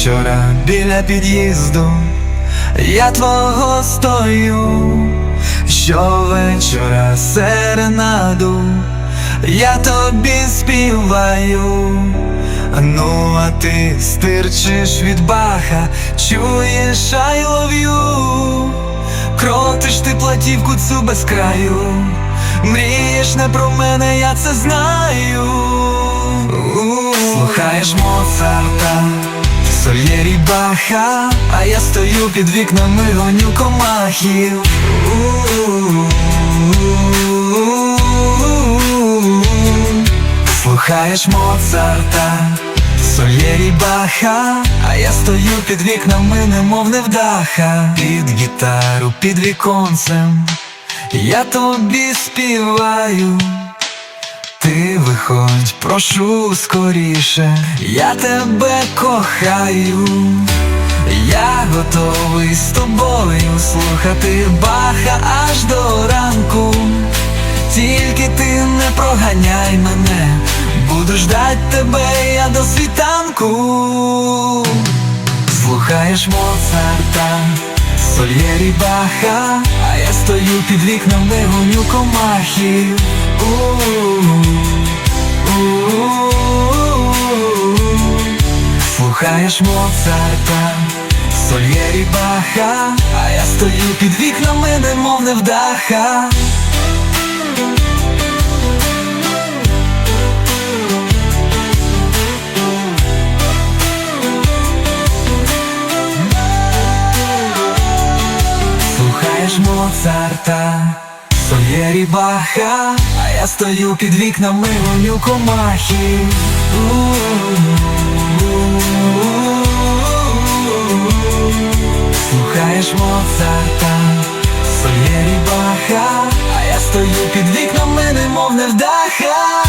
Щовечора біля під'їзду. Я твого стою, щовечора серенаду. Я тобі співаю. Ну, а ти стирчиш від баха, чуєш I love you Кротиш ти платівку цю без краю, мрієш не про мене, я це знаю. Слухаєш Моцарта, Сольєрі Баха, а я стою під вікнами, гоню комахів. Слухаєш Моцарта, Сольєрі Баха, а я стою під вікнами, немов невдаха Під гітару, під віконцем, я тобі співаю. Ти виходь, прошу скоріше, я тебе кохаю, я готовий з тобою слухати баха аж до ранку. Тільки ти не проганяй мене, буду ждать тебе я до світанку. Слухаєш Моцарта, Сольєрі Баха, а я стою під вікнами, гоню комахів. Слухаєш Моцарта, Сольєрі Баха, а я стою під вікнами, немов невдаха. Слухаєш Моцарта, Просто є рібаха, а я стою під вікнами у комахи. Слухаєш Моцарта, Солєрі Баха, а я стою під вікном, і не вдаха.